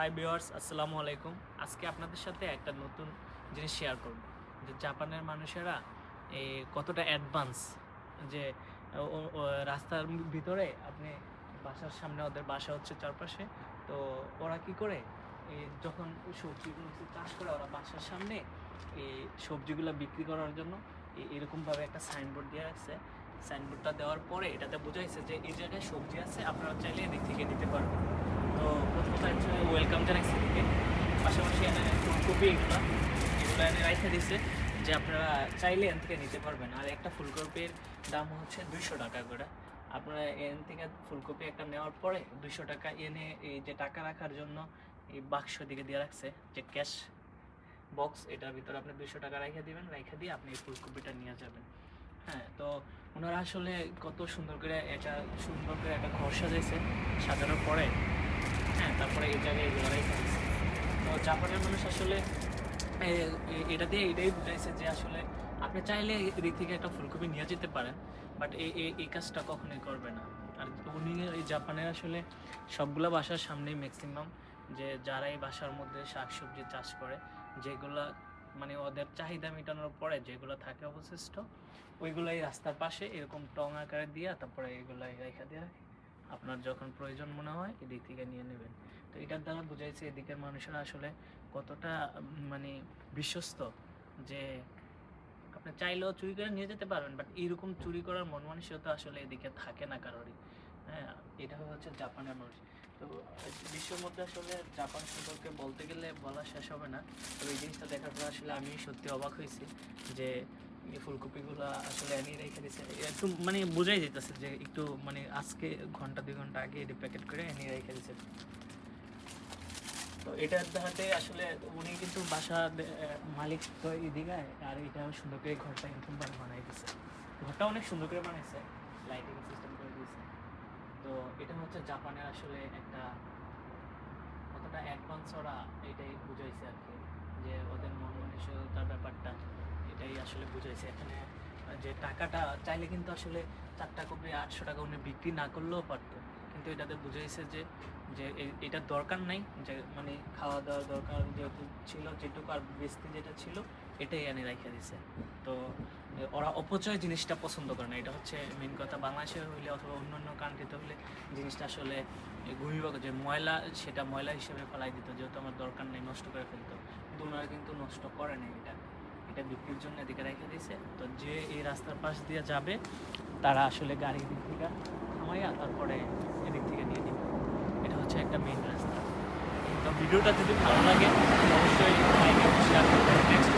Hi viewers আসসালামু আলাইকুম। আজকে আপনাদের সাথে একটা নতুন জিনিস শেয়ার করব। যে জাপানের মানুষেরা কতটা অ্যাডভান্স যে রাস্তার ভিতরে আপনি বাসার সামনে ওদের বাসা হচ্ছে চারপাশে, তো ওরা কি করে? যখন সবজিগুলো চাষ করে, ওরা বাসার সামনে এই সবজিগুলো বিক্রি করার জন্য এরকমভাবে একটা সাইনবোর্ড দিয়ে রাখছে। সাইনবোর্ডটা দেওয়ার পরে এটাতে বোঝাইছে যে, এই জায়গায় সবজি আছে, আপনারা চাইলে এদিক থেকে নিতে পারবেন। ওয়েলকাম জানাইছি এদিকে। পাশাপাশি ফুলকপি এগুলো এগুলো এনে রাইখে দিছে যে আপনারা চাইলে এন থেকে নিতে পারবেন। আর একটা ফুলকপির দাম হচ্ছে দুইশো টাকা করে। আপনারা এন থেকে ফুলকপি একটা নেওয়ার পরে দুইশো টাকা এনে এই যে টাকা রাখার জন্য এই বাক্স দিকে দিয়ে রাখছে, যে ক্যাশ বক্স, এটার ভিতরে আপনি দুইশো টাকা রেখে দিবেন, রেখে দিয়ে আপনি এই ফুলকপিটা নিয়ে যাবেন। হ্যাঁ তো ওনারা আসলে কত সুন্দর করে এটা সুন্দর করে একটা ঘর সাজাইছে, সাজানোর পরে তারপরে এই জায়গায় এগুলো রেখে তো জাপানের মানুষ আসলে এটা দিয়ে এটাই বুঝাইছে যে আসলে আপনি চাইলে থেকে একটা ফুলকপি নিয়ে যেতে পারেন বাট এই এই- এই কাজটা কখনোই করবে না। আর উনি এই জাপানের আসলে সবগুলা বাসার সামনেই ম্যাক্সিমাম যে যারা এই বাসার মধ্যে শাকসবজি চাষ করে, যেগুলা মানে ওদের চাহিদা মেটানোর পরে যেগুলো থাকে অবশিষ্ট ওইগুলো এই রাস্তার পাশে এরকম টং আকারে দিয়ে তারপরে এগুলো রেখে দিয়ে রাখে। আপনার যখন প্রয়োজন মনে হয় এদিক থেকে নিয়ে নেবেন। তো এটার দ্বারা বোঝাইছে এদিকের মানুষেরা আসলে কতটা মানে বিশ্বস্ত যে আপনি চাইলেও চুরি করে নিয়ে যেতে পারবেন বাট এইরকম চুরি করার মন মানসিকতা আসলে এদিকে থাকে না কারোরই। হ্যাঁ এটা হচ্ছে জাপানের মানুষ। তো বিশ্বের মধ্যে আসলে জাপান সম্পর্কে বলতে গেলে বলা শেষ হবে না। তো এই জিনিসটা দেখার পর আসলে আমি সত্যি অবাক হয়েছি যে এই ফুলকপিগুলো আসলে দিয়েছে। মানে বোঝাই যেতেছে যে একটু মানে আজকে ঘণ্টা, দুই ঘণ্টা আগে এটি প্যাকেট করে এনে রেখে দিয়েছে। তো এটার দেখাতে আসলে উনি কিন্তু বাসা মালিক তো এদিকে, আর এটা সুন্দর করে ঘরটা এরকম বানাই দিছে ঘরটা অনেক সুন্দর করে বানাইছে লাইটিং সিস্টেম করে দিয়েছে। তো এটা হচ্ছে জাপানের আসলে একটা কতটা অ্যাডভান্স ওরা এটাই বুঝাইছে আর কি, যে ওদের মন মানসিকতার ব্যাপারটা। এটাই আসলে বুঝাইছে। এখানে যে টাকাটা, চাইলে কিন্তু আসলে চারটা কপি আটশো টাকা উনি বিক্রি না করলেও পারতো। কিন্তু এটাতে বুঝাইছে যে যে এটার দরকার নাই, যে মানে খাওয়া দাওয়ার দরকার যেহেতু ছিল, যেটুকু আর বেচতে যেটা ছিল, এটাই এনে রেখে দিছে। তো ওরা অপচয় জিনিসটা পছন্দ করে না। এটা হচ্ছে মেন কথা। বাংলাদেশে হইলে অথবা অন্যান্য কান্ট্রিতে হলে জিনিসটা আসলে ঘুমিবাগ যে ময়লা, সেটা ময়লা হিসেবে ফেলাই দিত, যেহেতু আমার দরকার নেই, নষ্ট করে ফেলতো। কিন্তু ওনারা কিন্তু নষ্ট করে নাই এটা। এটা বিক্রির জন্য এদিকে রেখে দিয়েছে। তো যে এই রাস্তার পাশ দিয়ে যাবে, তারা আসলে গাড়ি দিক থেকে থামাইয়া তারপরে এদিক থেকে নিয়ে নিবে। এটা হচ্ছে একটা মেইন রাস্তা। তো ভিডিওটা যদি ভালো লাগে, অবশ্যই লাইক করবেন। শেয়ার